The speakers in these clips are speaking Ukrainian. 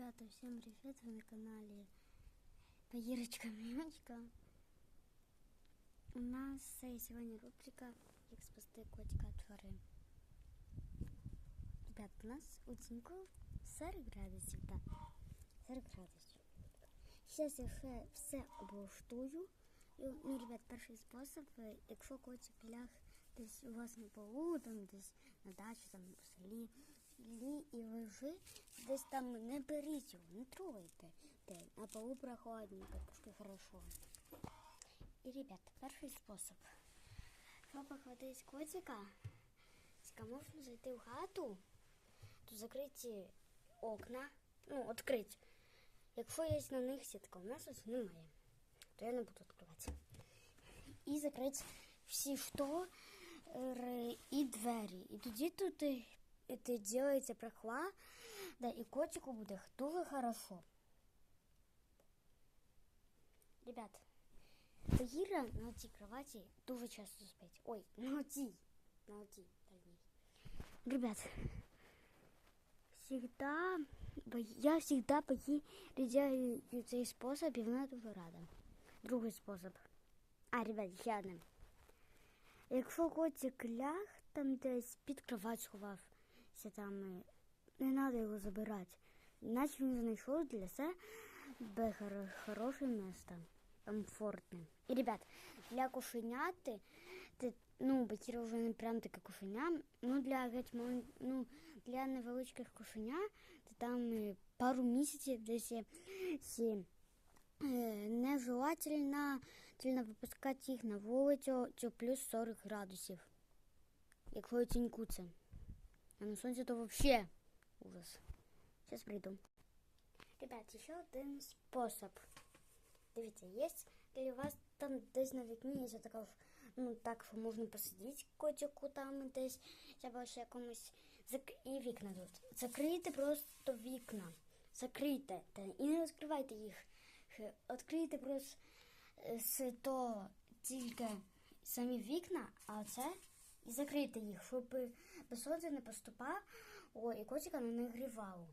Ребята, всем привет! Вы на канале Поирочка Мямочка. У нас сегодня рубрика Як спасти котика від тварин. Ребят, у нас у Тіньку 40 градусів, так. 40 градусів. Зараз я все, все облаштую. І, Ну, ребят, перший спосіб, якщо котик ляг десь у вас на полу, там десь на дачі, там у селі, селі і лежить, десь там не беріть його, не трогайте. На полу прохладненько, трошки хорошо. І, ребят, перший спосіб. Щоб похватити котика, можна зайти в хату, то закриті окна, ну, відкрити. Якщо є на них сітка, у нас ось немає, то я не буду відкривати. І закрити всі штори і двері. І тоді тут і, і, ти робиться прохлада, і котику буде дуже хорошо. Ребят, Багіра на цій кроваті дуже часто спить. Ой, на цій. На цій, точніше. Ребят, всегда, бо- я всегда поїдаю цей спосіб, і вона дуже рада. Другий спосіб. А, ребят, ще одне. Якщо котик ляг, там десь під кровать Сховався, там е, не треба його забирати. Іначе він знайшов для себе хороше місце, комфортне. І, ребят, для кошеняти, ти, ну, Бакіра вже не прям таке кошеня, ну, для, геть мал- ну, для невеличких кошеня, то там е, пару місяців десь є е, нежелательно тільно випускати їх на вулицю плюс 40 градусів. Якщо тіньку це. А на сонці то взагалі ужас. Зараз прийду. Ребят, ще один спосіб. Дивіться, коли у вас там десь на вікні є така, ну так, можна посидіти котику там десь, або ще комусь. Зак... І вікна тут. Закрийте просто вікна. Закрийте і не розкривайте їх. Відкрийте просто е, то тільки самі вікна, а це і закрийте їх, щоб без не поступав, о, і котика не нагрівало.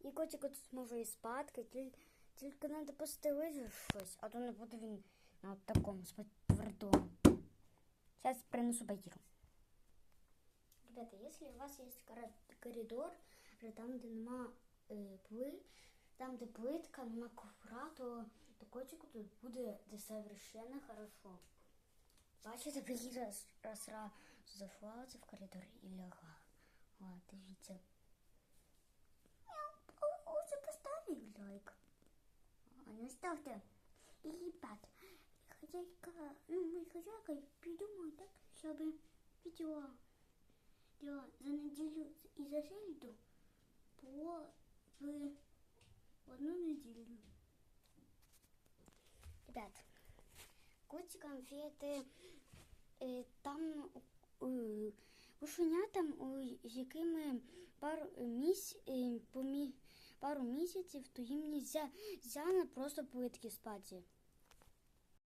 І котик тут зможе і спадки, тільки, тільки треба постелити щось, а то не буде він на такому спать твердому. Зараз принесу бакіру. Ребята, если у вас есть коридор, там, где нема е, пли, там, де плитка, нема ковра, то, то котику тут буде де совершенно хорошо. Бачите, Багіра раз, раз, раз зайшла оце в коридор і лягла. О, дивіться. Уже поставили лайк. А ну ставте. І, ребят, хозяйка, ну, ми хозяйка придумали так, щоб відео я за неділю і за середу було в одну неділю. Ребят, котик конфети е, Там е, кошенятам, у якими пару місь, е, пару місяців, то їм нельзя, нельзя на просто плитки спати.